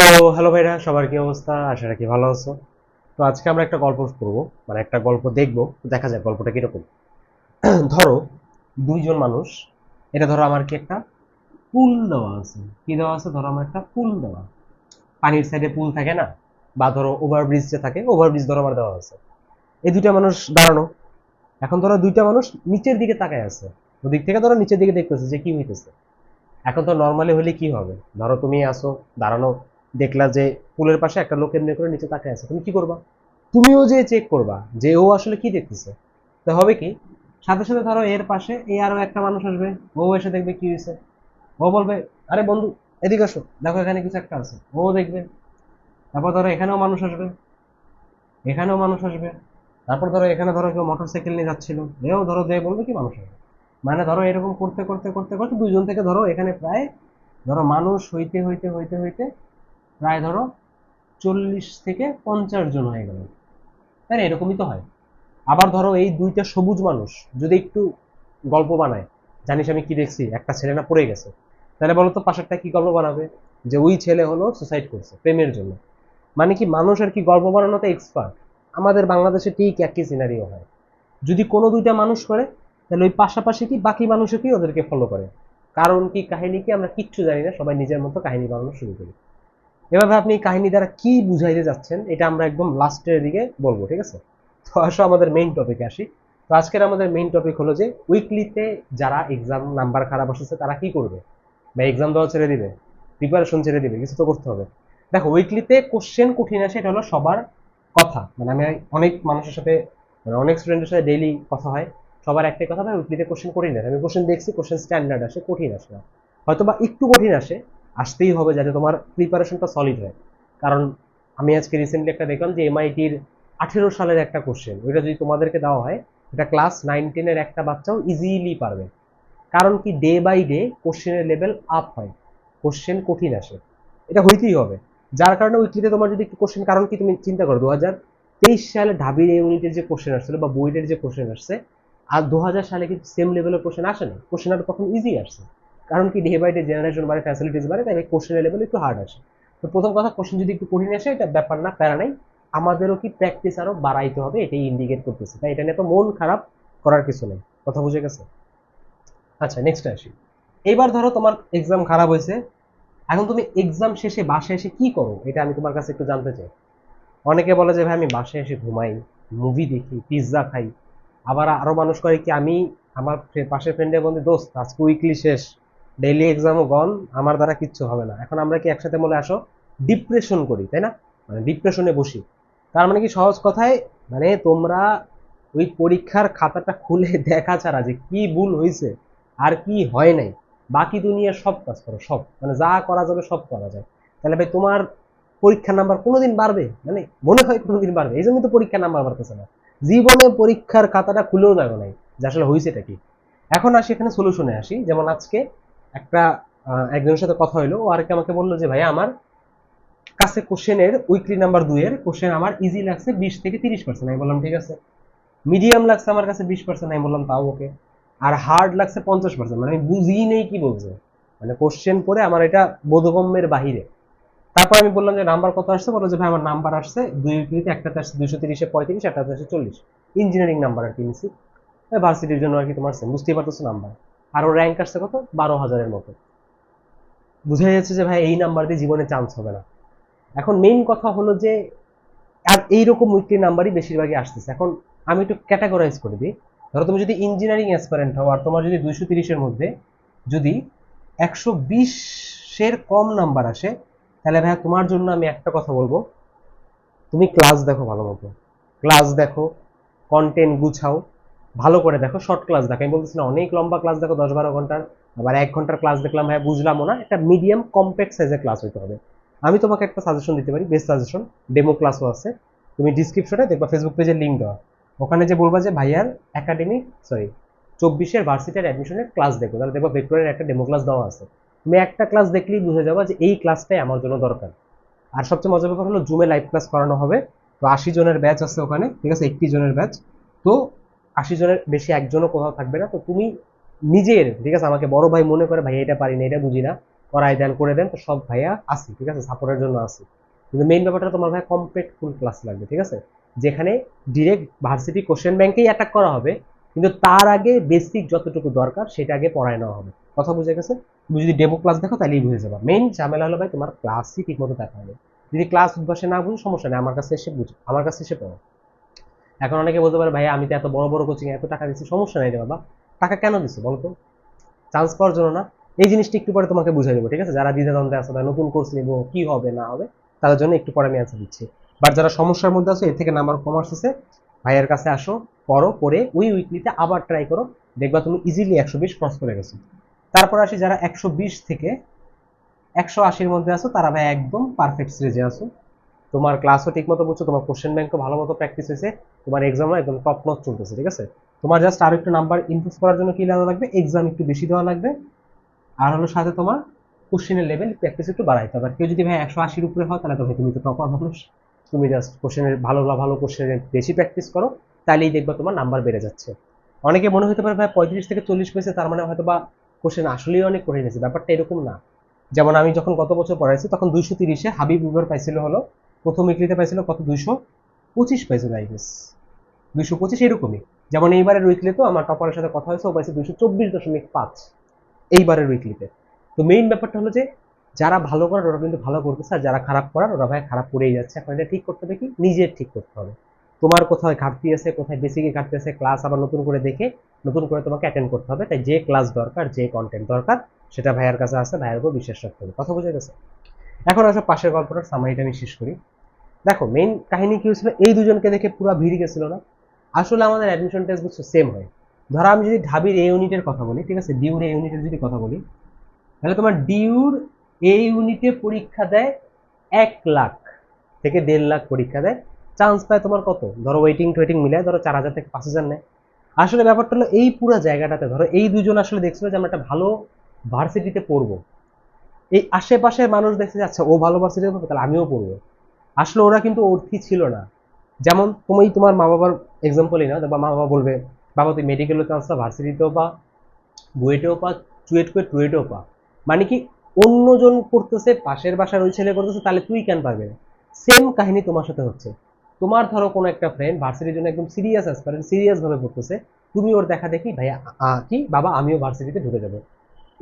তো হ্যালো ভাইরা, সবার কি অবস্থা? আশা রাখি ভালো আছো। তো আজকে আমরা একটা গল্প করব মানে একটা গল্প দেখব, দেখা যাক গল্পটা কীরকম। ধরো, দুইজন মানুষ, এটা ধরো আমার কি একটা পুল দেওয়া আছে। কি দেওয়া আছে? ধরো আমার একটা পুল দেওয়া। পানির সাইডে পুল থাকে না, বা ধরো ওভারব্রিজ যে থাকে ওভারব্রিজ ধরো আমার দেওয়া আছে। এই দুইটা মানুষ দাঁড়ানো। এখন ধরো দুইটা মানুষ নিচের দিকে তাকায় আছে। ওদিক থেকে ধরো নিচের দিকে দেখতেছে যে কি হইতেছে। এখন তো নর্মালি হলে কি হবে? ধরো তুমি আসো দাঁড়ানো দেখলা যে পুলের পাশে একটা লোক এমনি করে নিচে তাকায় আছে, তুমি কি করবা? তুমিও যে চেক করবা যে ও আসলে কি দেখতেছে। তো হবে কি? সাথে সাথে ধরো এর পাশে এই আরও একটা মানুষ আসবে, ও এসে দেখবে কি হয়েছে। ও বলবে, আরে বন্ধু, এদিকে আসো, দেখো এখানে কিছু একটা আছে। ও দেখবে। তারপর ধরো এখানেও মানুষ আসবে, এখানেও মানুষ আসবে। তারপর ধরো এখানে ধরো কেউ মোটর সাইকেল নিয়ে যাচ্ছিল, এও ধরো যে বলবে কি মানুষ আসবে। মানে ধরো এরকম করতে করতে করতে করতে দুইজন থেকে ধরো এখানে প্রায় ধরো মানুষ হইতে হইতে হইতে হইতে প্রায় ধরো চল্লিশ থেকে পঞ্চাশ জন হয়ে গেল। তাই না? এরকমই তো হয়। আবার ধরো এই দুইটা সবুজ মানুষ যদি একটু গল্প বানায়, জানিস আমি কি দেখছি? একটা ছেলে না পড়ে গেছে। তাহলে বলো তো কি গল্প বানাবে? যে ওই ছেলে হলো সুসাইড করছে প্রেমের জন্য। মানে কি মানুষ আর কি গল্প বানানোতে এক্সপার্ট আমাদের বাংলাদেশে ঠিক একই সিনারিও হয়। যদি কোনো দুইটা মানুষ করে, তাহলে ওই পাশাপাশি কি বাকি মানুষও কি ওদেরকে ফলো করে? কারণ কি কাহিনী কি আমরা কিচ্ছু জানি না, সবাই নিজের মতো কাহিনী বানানো শুরু করি। এভাবে আপনি কাহিনী দ্বারা কি বুঝাইতে যাচ্ছেন, এটা আমরা একদম লাস্টের দিকে বলব, ঠিক আছে? তো আসো আমাদের মেইন টপিকে আসি। তো আজকের আমাদের মেইন টপিক হলো যে উইকলিতে যারা এক্সাম নাম্বার খারাপ আসছে তারা কি করবে? বা এক্সাম দেওয়া ছেড়ে দিবে প্রিপারেশন ছেড়ে দিবে, কিছু তো করতে হবে। দেখো উইকলিতে কোশ্চেন কঠিন আসে, এটা হলো সবার কথা। মানে আমি অনেক মানুষের সাথে মানে অনেক স্টুডেন্টের সাথে ডেইলি কথা হয়, সবার একটাই কথা, ভাই উইকলিতে কোশ্চেন কঠিন আসে। আমি কোশ্চেন দেখছি কোশ্চেন স্ট্যান্ডার্ড আসে, কঠিন আসে না। হয়তো বা একটু কঠিন আসে আসতেই হবে যাতে তোমার প্রিপারেশনটা সলিড হয়। কারণ আমি আজকে রিসেন্টলি একটা দেখলাম যে এমআইটির আঠেরো সালের একটা কোশ্চেন ওইটা যদি তোমাদেরকে দেওয়া হয়, এটা ক্লাস নাইন টেনের একটা বাচ্চাও ইজিলি পারবে। কারণ কি ডে বাই ডে কোশ্চেনের লেভেল আপ হয়। কোশ্চেন কঠিন আসে। এটা হইতেই হবে। যার কারণে উইকলিতে তোমার যদি কোশ্চেন কারণ কি তুমি চিন্তা করো দু হাজার তেইশ সালে ঢাবির ইউনিটের যে কোশ্চেন আসছিল বা বইটের যে কোশ্চেন আসছে, আর দু হাজার সালে কিন্তু সেম লেভেলের কোশ্চেন আসে না কোশ্চেন আর তখন ইজি আসছে কারণ কি ডে বাই ডে জেনারেশন বাড়ে ফ্যাসিলিটিস বাড়ে, তাই কোশ্চেনের লেভেল একটু হার্ড আসে। তো প্রথম কথা কোশ্চেন যদি একটু কঠিন আসে, এটা ব্যাপার না, প্যারা নাই। আমাদেরও কি প্র্যাকটিস আরও বাড়াইতে হবে, এটাই ইন্ডিকেট করতেছে। তাই এটা নিয়ে তো মন খারাপ করার কিছু নেই। কথা বুঝে গেছে? আচ্ছা নেক্সট আসি। এইবার ধরো তোমার এক্সাম খারাপ হয়েছে। এখন তুমি এক্সাম শেষে বাসায় এসে কি করো? এটা আমি তোমার কাছে একটু জানতে চাই। অনেকে বলে যে, ভাই, আমি বাসায় এসে ঘুমাই মুভি দেখি পিৎজা খাই। আবার আরও মানুষ করে কি, আমি আমার পাশের ফ্রেন্ডের বন্ধু, দোস্ত, আজকে উইকলি শেষ। ডেইলি এক্সামও গন আমার দ্বারা কিচ্ছু হবে না। এখন আমরা কি একসাথে বলে আসো? ডিপ্রেশন করি, তাই না? মানে ডিপ্রেশনে বসি। তার মানে কি সহজ কথায়? মানে তোমরা ওই পরীক্ষার খাতাটা খুলে দেখা ছাড়া যে কি ভুল হয়েছে আর কি হয় নাই, বাকি দুনিয়ার সব কাজ করো, সব। মানে যা করা যাবে সব করা যায়। তাহলে ভাই তোমার পরীক্ষার নাম্বার কোনোদিন বাড়বে? মানে মনে হয় কোনোদিন বাড়বে। এই জন্যই তো পরীক্ষার নাম্বার বাড়তেছে না। জীবনে পরীক্ষার খাতাটা খুলেও দেখো নাই যে আসলে হয়েছেটা কি। এখন আসি এখানে সলিউশনে আসি। যেমন আজকে একটা একজনের সাথে কথা হইল, ও আরেকটা আমাকে বলল যে ভাই আমার কাছে কোশ্চেনের উইকলি নাম্বার দুইয়ের কোশ্চেন আমার ইজি লাগছে বিশ থেকে তিরিশ পার্সেন্ট আমি বললাম, ঠিক আছে। মিডিয়াম লাগছে আমার কাছে বিশ পার্সেন্ট আমি বললাম, তাও ওকে আর হার্ড লাগছে পঞ্চাশ পার্সেন্ট মানে আমি বুঝিই নেই কি বলছে। মানে কোশ্চেন পড়ে আমার এটা বোধগম্যের বাহিরে। তারপর আমি বললাম যে, নাম্বার কত আসছে? বলো যে, ভাই, আমার নাম্বার আসছে দুই উইকলিতে, একটাতে আসছে দুইশো তিরিশে পঁয়ত্রিশ, একটাতে আসছে চল্লিশ। ইঞ্জিনিয়ারিং নাম্বার আর কি নিচ্ছি ভার্সিটির জন্য আর কি তোমার বুঝতেই পারতেছো নাম্বার। আর র্যাঙ্ক আসছে কত? বারো হাজারের মতো। বুঝা যাচ্ছে যে ভাই, এই নাম্বার দিয়ে জীবনে চান্স হবে না। এখন মেইন কথা হলো যে, আর এইরকম উইকলি নাম্বারই বেশিরভাগই আসতেছে। এখন আমি একটু ক্যাটাগরাইজ করে দিই। ধরো তুমি যদি ইঞ্জিনিয়ারিং অ্যাসপারেন্ট হও, আর তোমার যদি দুইশো তিরিশের মধ্যে যদি একশো বিশের কম নাম্বার আসে, তাহলে ভাইয়া তোমার জন্য আমি একটা কথা বলব। তুমি ক্লাস দেখো ভালো মতো। ক্লাস দেখো কন্টেন্ট গুছাও। ভালো করে দেখো শর্ট ক্লাস দেখো। আমি বলতেছি না অনেক লম্বা ক্লাস দেখো, দশ বারো ঘণ্টার, আবার এক ঘণ্টার ক্লাস দেখলাম ভাই বুঝলামও না। একটা মিডিয়াম কম্প্যাক্ট সাইজের ক্লাস হইতে হবে। আমি তোমাকে একটা সাজেশন দিতে পারি বেস্ট সাজেশন ডেমো ক্লাসও আছে। তুমি ডিসক্রিপশনে দেখবা ফেসবুক পেজের লিঙ্ক দেওয়া। ওখানে যে বলবা যে, ভাইয়ার একাডেমিক সরি চব্বিশের ভার্সিটির অ্যাডমিশনের ক্লাস দেখো। তাহলে দেখবা ভেক্টরের একটা ডেমো ক্লাস দেওয়া আছে। তুমি একটা ক্লাস দেখলেই বুঝে যাবা যে, এই ক্লাসটাই আমার জন্য দরকার। আর সবচেয়ে মজার ব্যাপার হলো জুমে লাইভ ক্লাস করানো হবে। তো আশি জনের ব্যাচ আছে ওখানে, ঠিক আছে? একটি জনের ব্যাচ তো আশি জনের বেশি একজনও কোথাও থাকবে না। তো তুমি নিজের, ঠিক আছে? আমাকে বড় ভাই মনে করে, ভাই, এটা পারি না, এটা বুঝি না। করাই দেন করে দেন, তো সব ভাইয়া আসি, ঠিক আছে? সাপোর্টের জন্য আসি। কিন্তু মেইন ব্যাপারটা তোমার ভাই কমপ্লিট ফুল ক্লাস লাগবে, ঠিক আছে? যেখানে ডিরেক্ট ভার্সিটি কোশ্চেন ব্যাংকেই অ্যাটাক করা হবে, কিন্তু তার আগে বেসিক যতটুকু দরকার, সেটা আগে পড়ায় নেওয়া হবে। কথা বুঝে গেছে? তুমি যদি ডেমো ক্লাস দেখো তাহলেই বুঝে যাবে। মেইন ঝামেলা হলো ভাই, তোমার ক্লাসই ঠিক মতো দেখা হবে যদি ক্লাস উদ্ভাসে না বুঝো, সমস্যা নেই। আমার কাছে এসে বুঝো। আমার কাছে এসে পড়ো। এখন অনেকে বলতে পারে ভাই আমি তো এত বড় বড় কোচিং এত টাকা দিচ্ছি সমস্যা নেই রে বাবা। টাকা কেন দিচ্ছ বলো তো? চান্স পাওয়ার জন্য না। এই জিনিসটা একটু পরে তোমাকে বুঝাই দেবো, ঠিক আছে? যারা দ্বিধাদ্বন্দ্বে আছে বা নতুন কোর্স নিবো, কি হবে, না হবে, তাদের জন্য একটু পরে আমি অ্যান্সার দিচ্ছি। বাট যারা সমস্যার মধ্যে আছো, এর থেকে নাম্বার কমার্স আছে ভাইয়ের কাছে আসো, পড়ো, পড়ে ওই উইকলিতে আবার ট্রাই করো, দেখবা তুমি ইজিলি একশো বিশ ক্রস করে গেছো। তারপর আসি যারা একশো বিশ থেকে একশো আশির মধ্যে আছো, তারা ভাই একদম পারফেক্ট স্টেজে আছো। তোমার ক্লাসও ঠিক মতো বুঝছ, তোমার কোশ্চেন ব্যাংকও ভালো মতো প্র্যাকটিস হয়েছে, তোমার এক্সামও একদম টপ নচ চলতেছে, ঠিক আছে? তোমার জাস্ট আরও একটু নাম্বার ইমপ্রুভ করার জন্য কি দেওয়া লাগবে? এক্সাম একটু বেশি দেওয়া লাগবে। আর হলো সাথে তোমার কোশ্চেনের লেভেল প্র্যাকটিস একটু বাড়াইতে হবে। আর কেউ যদি ভাই একশো আশির উপরে হয়, তাহলে তো ভাই তুমি তো টপার মানুষ। তুমি জাস্ট কোশ্চেনের ভালো বা ভালো কোশ্চেনের বেশি প্র্যাকটিস করো তাহলেই দেখবা তোমার নাম্বার বেড়ে যাচ্ছে। অনেকে মনে হতে পারে ভাই পঁয়ত্রিশ থেকে চল্লিশ পেয়েছে তার মানে হয়তো বা কোশ্চেন আসলেই অনেক করে গেছে ব্যাপারটা এরকম না। যেমন আমি যখন গত বছর পড়াইছি, তখন দুইশো তিরিশে হাবিব উইভার পাইছিল হলো প্রথম উইকলিতে পাইছিল কত? দুইশো পঁচিশ পাইছিল আই গেস দুইশো পঁচিশ এরকমই। যেমন এইবারের উইকলিতেও আমার টপারের সাথে কথা হয়েছে, ও পাইছে দুইশো চব্বিশ দশমিক পাঁচ। এইবারের উইকলিতে তো মেইন ব্যাপারটা হলো যে, যারা ভালো করার, ওরা কিন্তু ভালো করতেছে, আর যারা খারাপ করার, ওরা ভাই খারাপ করেই যাচ্ছে। এখন এটা ঠিক করতে হবে কি? নিজের ঠিক করতে হবে। তোমার কোথায় ঘাটতি আছে, কোথায় বেসিকে ঘাটতি আছে ক্লাস আবার নতুন করে দেখে, নতুন করে তোমাকে অ্যাটেন্ড করতে হবে। তাই যে ক্লাস দরকার, যে কন্টেন্ট দরকার, সেটা ভাইয়ার কাছে আছে, ভাইয়ের উপর বিশ্বাস রাখতে হবে। কথা বুঝে গেছে? এখন আসলে পাশের গল্পটার সামারিটা আমি শেষ করি। দেখো মেইন কাহিনী কি হয়েছিল? এই দুজনকে দেখে পুরো ভিড় গেছিল না? আসলে আমাদের অ্যাডমিশন টেস্ট বুঝছ সেম হয়। ধরো আমি যদি ঢাবির এ ইউনিটের কথা বলি, ঠিক আছে? ডিউর এ ইউনিটের যদি কথা বলি, তাহলে তোমার ডিউর এ ইউনিটে পরীক্ষা দেয় এক লাখ থেকে দেড় লাখ পরীক্ষা দেয়। চান্স পায় তোমার কত? ধরো ওয়েটিং টোয়েটিং মিলে ধরো চার হাজার থেকে পাঁচ হাজার নেয়। আসলে ব্যাপারটা হলো এই পুরো জায়গাটাতে, ধরো এই দুজন আসলে দেখছিল যে আমরা একটা ভালো ভার্সিটিতে পড়ব। এই আশেপাশের মানুষ দেখছে যে আচ্ছা ও ভালো ভার্সিটিতে পড়বে, তাহলে আমিও পড়ব। আসলে ওরা কিন্তু অর্থী ছিল না। যেমন তুমি তোমার মা বাবার এক্সাম্পলই না বা মা বাবা বলবে, বাবা, তুই মেডিকেলেও চান্স পা ভার্সিটিতেও পা, বুয়েটেও পা, চুয়েট করে টুয়েটেও পা। মানে কি অন্যজন করতেছে, পাশের বাসার ওই ছেলে করতেছে, তাহলে তুই কেন পারবে না? সেম কাহিনী তোমার সাথে হচ্ছে। তোমার ধরো কোনো একটা ফ্রেন্ড ভার্সিটির জন্য একদম সিরিয়াস অ্যাসপারেন্ট সিরিয়াস ভাবে পড়তেছে, তুমি ওর দেখা দেখি, ভাইয়া, আ- কি? বাবা, আমিও ভার্সিটিতে ঢুকে যাব।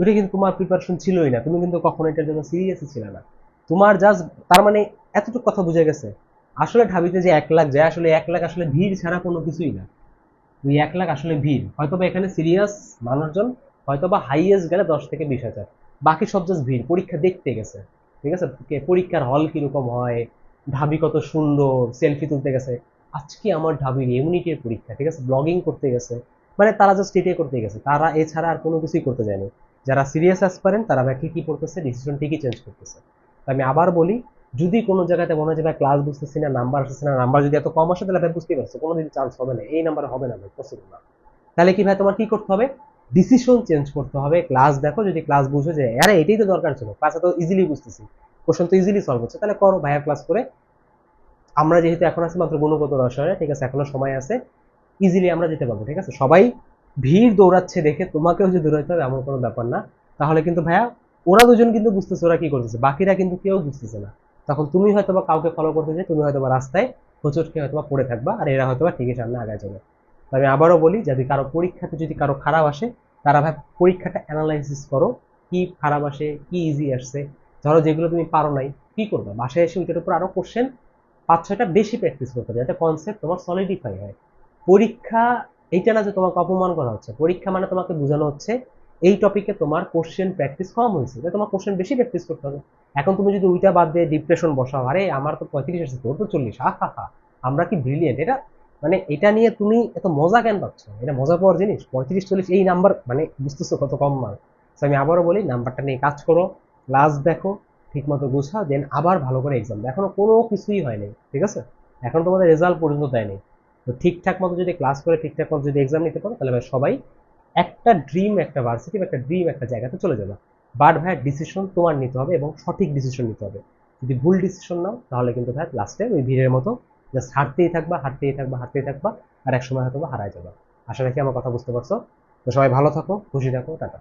ওটা কিন্তু তোমার প্রিপারেশন ছিলই না। তুমি কিন্তু কখনো এটার জন্য সিরিয়াসই ছিল না। তোমার জাস্ট তার মানে এতটুকু কথা বুঝে গেছে। আসলে ঢাবিতে যে এক লাখ যায়, আসলে এক লাখ আসলে ভিড় ছাড়া কোনো কিছুই না। ওই এক লাখ আসলে ভিড়। হয়তো বা এখানে সিরিয়াস মানুষজন হয়তো বা হাইয়েস্ট গেলে দশ থেকে বিশ হাজার। বাকি সব জাস্ট ভিড়। পরীক্ষা দেখতে গেছে। ঠিক আছে? পরীক্ষার হল কীরকম হয়, ঢাবি কত সুন্দর সেলফি তুলতে গেছে। আজকে আমার ঢাবির ইউনিটের পরীক্ষা? ঠিক আছে? ব্লগিং করতে গেছে। মানে তারা জাস্ট এটাই করতে গেছে। তারা এছাড়া আর কোনো কিছুই করতে যায়নি। যারা সিরিয়াস অ্যাসপারেন্ট তারা ভাই কি পড়তেছে ডিসিশন ঠিকই চেঞ্জ করতেছে। আমি আবার বলি যদি কোনো জায়গাতে মনে হয় ক্লাস বুঝতেছি না নাম্বার আসতেছে না নাম্বার যদি এত কম আসে, তাহলে ভাই বুঝতেই পারছ, কোনোদিন চান্স হবে না, এই নাম্বার হবে না ভাই পসিবল না। তাহলে কি ভাই, তোমার কি করতে হবে? ডিসিশন চেঞ্জ করতে হবে ক্লাস দেখো, যদি ক্লাস বুঝো যে, আরে, এটাই তো দরকার ছিল ক্লাসে তো ইজিলি বুঝতেছি কোশ্চেন তো ইজিলি সলভ হচ্ছে, তাহলে করো, ভাইয়া ক্লাস করে। আমরা যেহেতু এখন আছি মাত্র গুণগত রসায়নে, ঠিক আছে, এখনও সময় আছে ইজিলি আমরা যেতে পারব, ঠিক আছে? সবাই ভিড় দৌড়াচ্ছে দেখে, তোমাকেও যে দৌড়াতে হবে, এমন কোনো ব্যাপার না। তাহলে কিন্তু ভাইয়া, ওরা দুজন কিন্তু বুঝতেছে, ওরা কি করতেছে, বাকিরা কিন্তু কেউ বুঝতেছে না। তখন তুমি হয়তো বা কাউকে ফলো করতে চাই, তুমি হয়তো বা রাস্তায় হোঁচট খেয়ে হয়তো বা পড়ে থাকবা, আর এরা হয়তো বা ঠিকই সামনে আগায় যাবে আমি আবারও বলি, যদি কারও পরীক্ষাতে যদি কারও খারাপ আসে, তারা ভাই পরীক্ষাটা অ্যানালাইসিস করো, কি খারাপ আসে, কি ইজি আসছে, ধরো যেগুলো তুমি পারো নাই, কি করবে? বাসায় এসে ওইটার উপর আরও কোশ্চেন পাঁচ, ছয়টা বেশি প্র্যাকটিস করতে হবে, যাতে কনসেপ্ট তোমার সলিডিফাই হয়। পরীক্ষা এইটা না যে তোমাকে অপমান করা হচ্ছে, পরীক্ষা মানে তোমাকে বোঝানো হচ্ছে, এই টপিকে তোমার কোশ্চেন প্র্যাকটিস কম হয়েছে তোমার কোশ্চেন বেশি প্র্যাকটিস করতে হবে। এখন তুমি যদি ওইটা বাদ দিয়ে ডিপ্রেশন বসাও, আরে আমার তো পঁয়ত্রিশ আসছে তোর তো চল্লিশ হা হা আমরা কি ব্রিলিয়েন্ট এটা মানে এটা নিয়ে তুমি এত মজা কেন পাচ্ছ? এটা মজা পাওয়ার জিনিস? পঁয়ত্রিশ, চল্লিশ, এই নাম্বার মানে বুঝতেছো কত কম মার্ক তো আমি আবারও বলি নাম্বারটা নিয়ে কাজ করো ক্লাস দেখো, ঠিকমতো গুছাও দেন আবার ভালো করে এক্সাম এখনও কোনো কিছুই হয়নি, ঠিক আছে? এখন তোমাদের রেজাল্ট পর্যন্ত দেয়নি তো ঠিকঠাক মতো যদি ক্লাস করে, ঠিকঠাক মতো যদি এক্সাম নিতে পারো, তাহলে সবাই একটা ড্রিম একটা ভার্সিটি একটা ড্রিম একটা জায়গাতে চলে যাবে। বাট ভাই ডিসিশন তোমার নিতে হবে এবং সঠিক ডিসিশন নিতে হবে। যদি ভুল ডিসিশন নাও, তাহলে কিন্তু ভাই লাস্টে ওই ভিড়ের মতো জাস্ট হাঁটতেই থাকবা হাঁটতেই থাকবা হাঁটতেই থাকবা, আর এক সময় হয়তো হারায় যাবা। আশা রাখি আমার কথা বুঝতে পারছ। তো সবাই ভালো থাকো, খুশি থাকো, টাটা।